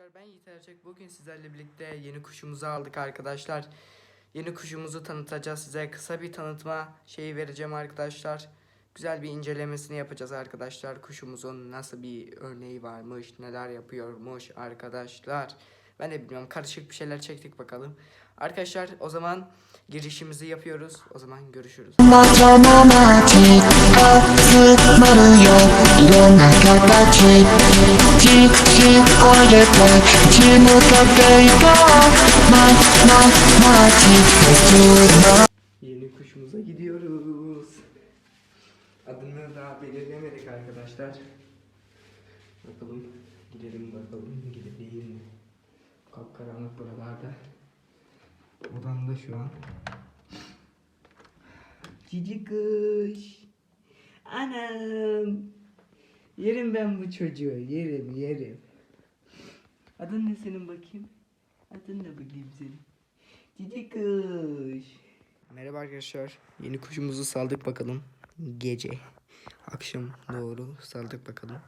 Arkadaşlar ben Yiğit Erçek. Bugün sizlerle birlikte yeni kuşumuzu aldık arkadaşlar. Yeni kuşumuzu tanıtacağız size. Kısa bir tanıtma şeyi vereceğim arkadaşlar. Güzel bir incelemesini yapacağız arkadaşlar. Kuşumuzun nasıl bir örneği varmış, neler yapıyormuş arkadaşlar. Ben de bilmiyorum. Karışık bir şeyler çektik bakalım. Arkadaşlar o zaman girişimizi yapıyoruz. O zaman görüşürüz. Yeni kuşumuza gidiyoruz. Adını daha belirlemedik arkadaşlar. Bakalım gidelim bakalım. Buralarda. Odamda şu an. Cici kuş. Anam. Yerim ben bu çocuğu. Yerim yerim. Adın ne senin bakayım? Adın ne bakayım senin? Cici kuş. Merhaba arkadaşlar. Yeni kuşumuzu saldık bakalım. Gece. Akşam doğru saldık bakalım.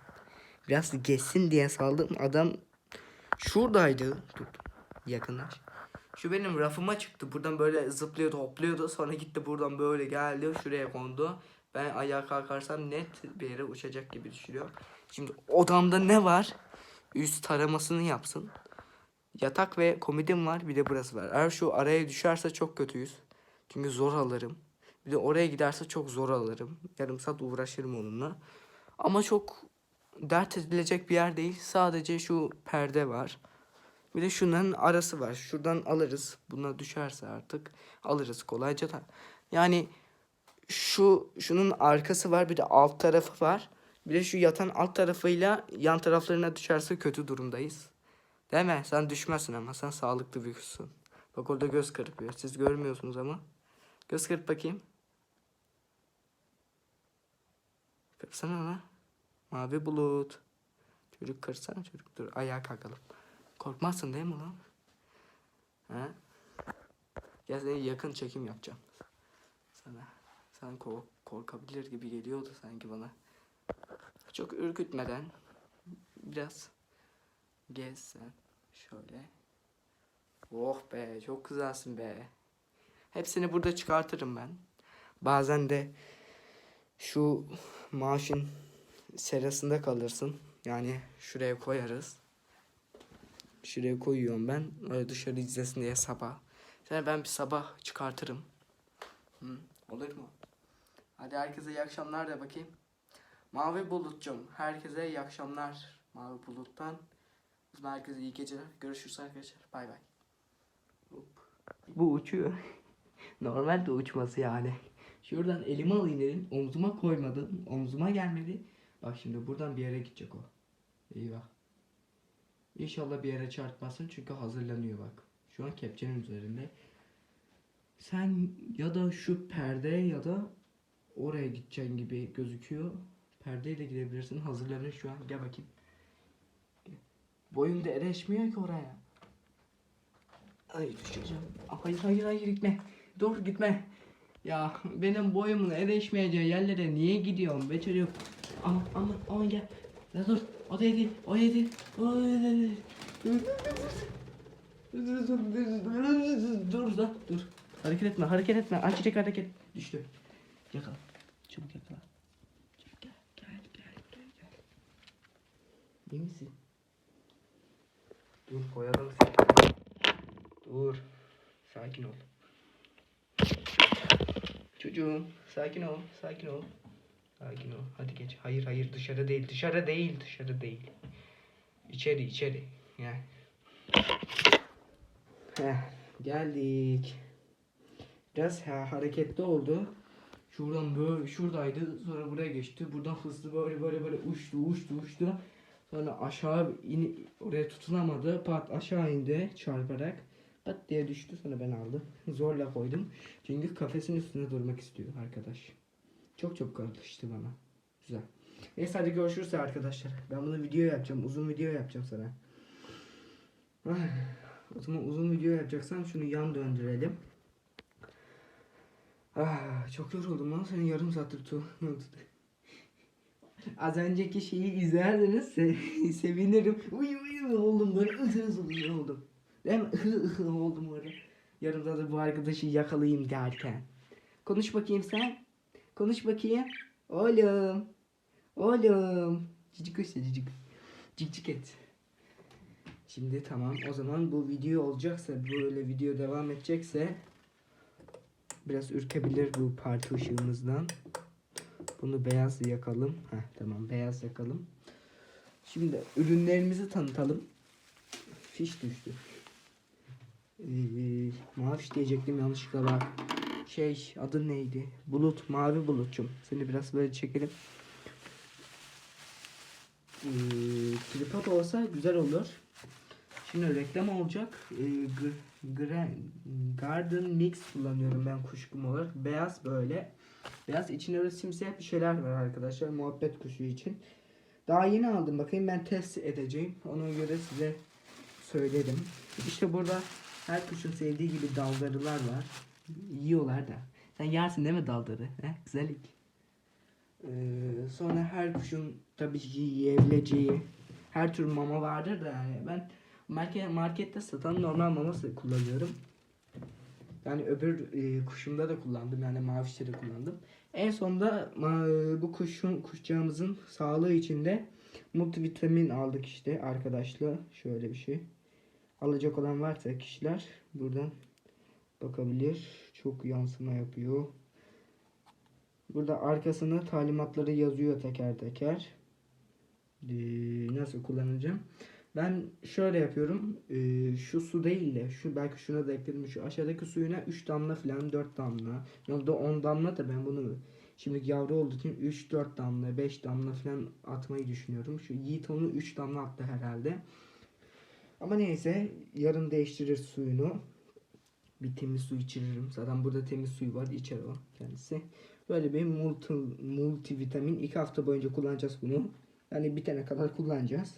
Biraz geçsin diye saldım. Adam şuradaydı. Dur. Yakınlaş. Şu benim rafıma çıktı. Buradan böyle zıplıyordu, hopluyordu. Sonra gitti buradan böyle geldi. Şuraya kondu. Ben ayağa kalkarsam net bir yere uçacak gibi düşünüyor. Şimdi odamda ne var? Üst taramasını yapsın. Yatak ve komedim var. Bir de burası var. Eğer şu araya düşerse çok kötüyüz. Çünkü zor alırım. Bir de oraya giderse çok zor alırım. Yarım saat uğraşırım onunla. Ama çok dert edilecek bir yer değil. Sadece şu perde var. Bir de şunların arası var. Şuradan alırız. Buna düşerse artık alırız kolayca da. Yani şu şunun arkası var. Bir de alt tarafı var. Bir de şu yatan alt tarafıyla yan taraflarına düşerse kötü durumdayız. Değil mi? Sen düşmezsin ama sen sağlıklı kuşsun. Bak orada göz kırpıyor. Siz görmüyorsunuz ama. Göz kırp bakayım. Kırpsana lan. Mavi bulut. Çocuk kırsana çocuk. Dur ayağa kalkalım. Korkmazsın değil mi lan? Ha? Gel seni yakın çekim yapacağım. Sana. Sen kork korkabilir gibi geliyordu sanki bana. Çok ürkütmeden. Biraz gez sen. Şöyle. Oh be çok güzelsin be. Hepsini burada çıkartırım ben. Bazen de şu maaşın serasında kalırsın. Yani şuraya koyarız. Şuraya koyuyorum ben. Öyle dışarı izlesin diye sabah. Sonra ben bir sabah çıkartırım. Hı, olur mu? Hadi herkese iyi akşamlar da bakayım. Mavi Bulut'cum. Herkese iyi akşamlar. Mavi Bulut'tan. Zaman herkese iyi geceler. Görüşürüz arkadaşlar. Bay bay. Bu uçuyor. Normal de uçması yani. Şuradan elime alayım dedim. Omzuma koymadım. Omzuma gelmedi. Bak şimdi buradan bir yere gidecek o. Eyvah. İnşallah bir yere çarpmasın çünkü hazırlanıyor bak. Şu an kepçenin üzerinde. Sen ya da şu perde ya da oraya gideceksin gibi gözüküyor. Perdeyle gidebilirsin. Hazırlanıyor şu an. Gel bakayım. Boyum da erişmiyor ki oraya. Ay düşeceğim. Hayır hayır hayır gitme. Dur gitme. Ya benim boyumun erişmeyeceği yerlere niye gidiyorsun be çocuk? Aman aman aman gel. Ya dur. O değil. O değil. O değil. Dur dur dur. Dur dur dur dur dur dur. Hareket etme hareket etme. Açacak hareket. Düştü. Yakala. Çabuk yakala. Çabuk gel gel gel gel gel. İyi misin? Dur koyalım seni. Dur. Sakin ol. Çocuğum sakin ol. Sakin ol. Sakin ol. Hadi geç. Hayır hayır dışarı değil. Dışarı değil. Dışarı değil. İçeri içeri. Gel. Heh, geldik. Biraz ha, hareketli oldu. Şuradan böyle şuradaydı. Sonra buraya geçti. Buradan hızlı böyle böyle böyle uçtu uçtu uçtu. Sonra aşağı in oraya tutunamadı. Pat aşağı indi çarparak. Pat diye düştü. Sonra ben aldım. Zorla koydum. Çünkü kafesin üstünde durmak istiyor arkadaş. Çok çok alıştı bana. Güzel. Neyse hadi görüşürüz arkadaşlar. Ben bunu video yapacağım. Uzun video yapacağım sana. Ay, O zaman uzun video yapacaksan şunu yan döndürelim. Ah, çok yoruldum lan seni yarım saattir tu. Az önceki şeyi izlerseniz se- sevinirim. Uy uy oldum böyle ıhı ıhı oldum. Değil mi? Ihı ıhı oldum orada. Yarında da bu arkadaşı yakalayayım derken. Konuş bakayım sen. Konuş bakayım. Oğlum. Oğlum. Cicik kuş ya, cicik. Cicik et. Şimdi tamam o zaman bu video olacaksa böyle video devam edecekse biraz ürkebilir bu parti ışığımızdan. Bunu beyaz yakalım. Heh, tamam beyaz yakalım. Şimdi ürünlerimizi tanıtalım. Fiş düştü. Ee, maviş diyecektim yanlışlıkla bak. Şey adı neydi? Bulut, mavi bulutçum. Seni biraz böyle çekelim. Ee, tripod olsa güzel olur. Şimdi reklam olacak. Ee, Garden Mix kullanıyorum ben kuşkum olarak. Beyaz böyle. Beyaz içinde öyle simsiyah bir şeyler var arkadaşlar. Muhabbet kuşu için. Daha yeni aldım. Bakayım ben test edeceğim. Ona göre size söylerim. İşte burada her kuşun sevdiği gibi daldarılar var. Yiyorlar da. Sen yersin değil mi daldarı? He? Güzellik. Ee, sonra her kuşun tabii ki yiyebileceği her tür mama vardır da yani ben market, markette satan normal maması kullanıyorum. Yani öbür e, kuşumda da kullandım yani mavişte de kullandım. En sonunda ma- bu kuşun kuşçağımızın sağlığı için de multivitamin aldık işte arkadaşlar. Şöyle bir şey. Alacak olan varsa kişiler buradan bakabilir. Çok yansıma yapıyor. Burada arkasına talimatları yazıyor teker teker. Ee, nasıl kullanacağım? Ben şöyle yapıyorum. Ee, şu su değil de şu belki şuna da ekledim. Şu aşağıdaki suyuna 3 damla falan 4 damla. Ya da 10 damla da ben bunu şimdi yavru olduğu için 3-4 damla 5 damla falan atmayı düşünüyorum. Şu Yiğit onu 3 damla attı herhalde. Ama neyse yarın değiştirir suyunu. Bir temiz su içiririm. Zaten burada temiz suyu var. içer o kendisi. Böyle bir multi, multivitamin. 2 hafta boyunca kullanacağız bunu. Yani bitene kadar kullanacağız.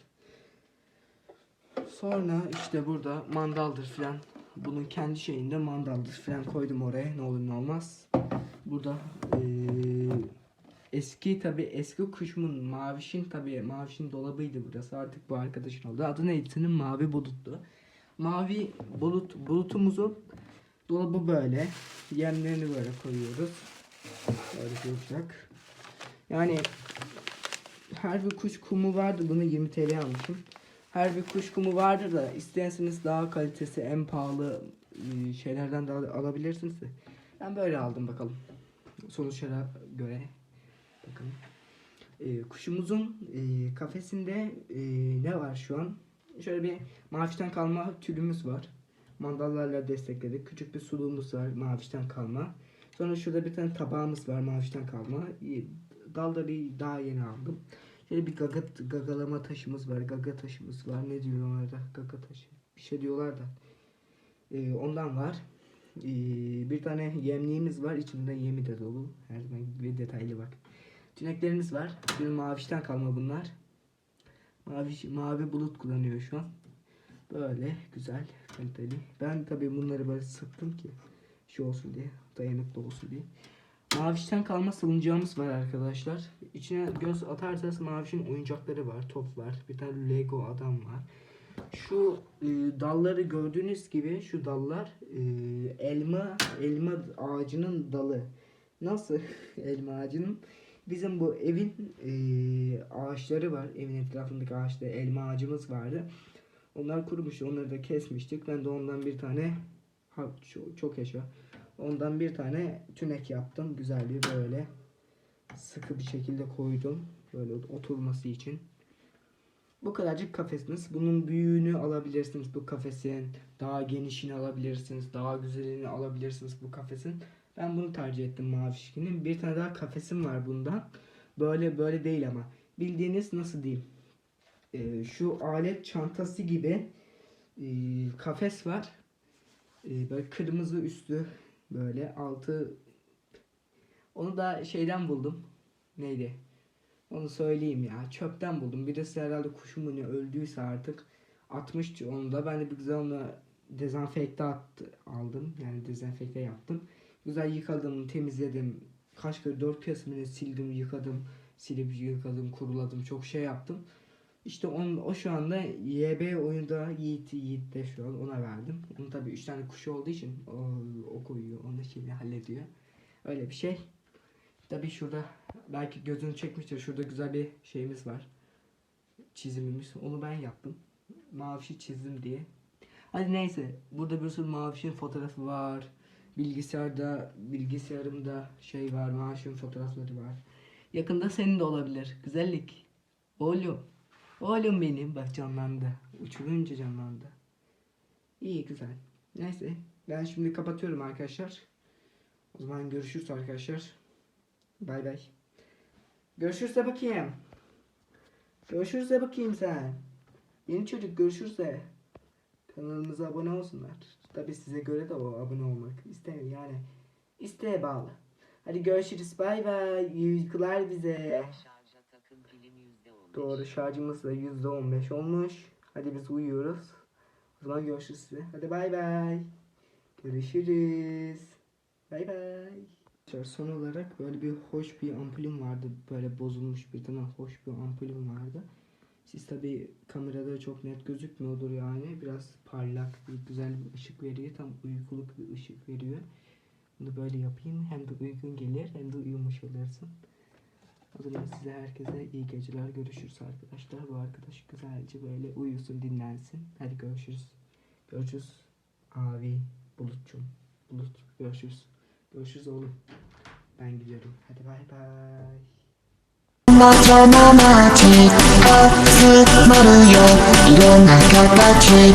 Sonra işte burada mandaldır filan. Bunun kendi şeyinde mandaldır filan koydum oraya. Ne olur ne olmaz. Burada eee, eski tabi eski kuşumun mavişin tabi mavişin dolabıydı burası. Artık bu arkadaşın oldu. Adı neydi senin? Mavi buluttu. Mavi bulut bulutumuzun dolabı böyle. Yemlerini böyle koyuyoruz. Böyle olacak. Yani her bir kuş kumu vardı. Bunu 20 TL almışım. Her bir kuş kumu vardır da isterseniz daha kalitesi en pahalı e, şeylerden de al- alabilirsiniz. de. Ben böyle aldım bakalım. Sonuçlara göre. Bakın. E, kuşumuzun e, kafesinde e, ne var şu an? Şöyle bir mavişten kalma tülümüz var. Mandallarla destekledik. Küçük bir suluğumuz var mavişten kalma. Sonra şurada bir tane tabağımız var mavişten kalma. Dalları daha yeni aldım. Şöyle bir gaga, gagalama taşımız var. Gaga taşımız var. Ne diyor ona da? Gaga taşı. Bir şey diyorlar da. Ee, ondan var. Ee, bir tane yemliğimiz var. İçinde yemi de dolu. Her zaman gibi detaylı bak. Tüneklerimiz var. Bir mavişten kalma bunlar. Mavi, mavi bulut kullanıyor şu an. Böyle güzel, kaliteli. Ben tabii bunları böyle sıktım ki şey olsun diye, dayanıklı olsun diye. Mavişten kalma salıncağımız var arkadaşlar. İçine göz atarsanız Maviş'in oyuncakları var, top var. Bir tane Lego adam var. Şu e, dalları gördüğünüz gibi şu dallar e, elma elma ağacının dalı. Nasıl elma ağacının? Bizim bu evin e, ağaçları var. Evin etrafındaki ağaçta elma ağacımız vardı. Onlar kurumuş. Onları da kesmiştik. Ben de ondan bir tane ha, çok, yaşa. Ondan bir tane tünek yaptım. Güzel bir böyle sıkı bir şekilde koydum. Böyle oturması için. Bu kadarcık kafesiniz. Bunun büyüğünü alabilirsiniz bu kafesin. Daha genişini alabilirsiniz. Daha güzelini alabilirsiniz bu kafesin. Ben bunu tercih ettim mavi şiklinin. Bir tane daha kafesim var bundan. Böyle böyle değil ama. Bildiğiniz nasıl diyeyim. Ee, şu alet çantası gibi e, kafes var. Ee, böyle kırmızı üstü böyle altı onu da şeyden buldum. Neydi? Onu söyleyeyim ya. Çöpten buldum. Birisi herhalde kuşumu ne öldüyse artık atmıştı onu da. Ben de bir güzel onu dezenfekte attı, aldım. Yani dezenfekte yaptım. Güzel yıkadım, temizledim. Kaç kere dört kez sildim, yıkadım. silip yıkadım, kuruladım, çok şey yaptım. İşte on, o şu anda YB oyunda Yiğit, Yiğit de şu an ona verdim. Onun tabii 3 tane kuşu olduğu için o, o koyuyor, onu şimdi hallediyor. Öyle bir şey. Tabii şurada belki gözünü çekmiştir. Şurada güzel bir şeyimiz var. Çizimimiz. Onu ben yaptım. Mavişi çizdim diye. Hadi neyse. Burada bir sürü mavişin fotoğrafı var. Bilgisayarda, bilgisayarımda şey var. Mavişin fotoğrafları var. Yakında senin de olabilir. Güzellik. Oğlum. Oğlum benim. Bak canlandı. Uçurunca canlandı. İyi güzel. Neyse. Ben şimdi kapatıyorum arkadaşlar. O zaman görüşürüz arkadaşlar. Bay bay. Görüşürüz bakayım. Görüşürüz bakayım sen. Yeni çocuk görüşürüz de. Kanalımıza abone olsunlar. Tabi size göre de o abone olmak istemiyor yani. isteğe bağlı. Hadi görüşürüz. Bay bay. İyi uykular bize. Doğru şarjımız da %15 olmuş. Hadi biz uyuyoruz. O zaman görüşürüz size. Hadi bay bay. Görüşürüz. Bay bay. Son olarak böyle bir hoş bir ampulüm vardı. Böyle bozulmuş bir tane hoş bir ampulüm vardı. Siz tabi kamerada çok net gözükmüyordur yani. Biraz parlak bir güzel bir ışık veriyor. Tam uykuluk bir ışık veriyor. Bunu böyle yapayım. Hem de uygun gelir hem de uyumuş olursun. O zaman size herkese iyi geceler. Görüşürüz arkadaşlar. Bu arkadaş güzelce böyle uyusun, dinlensin. Hadi görüşürüz. Görüşürüz. Abi Bulutçum. Bulut. Görüşürüz. Görüşürüz oğlum. Ben gidiyorum. Hadi bay bay. 元の街が集まるよいろんな形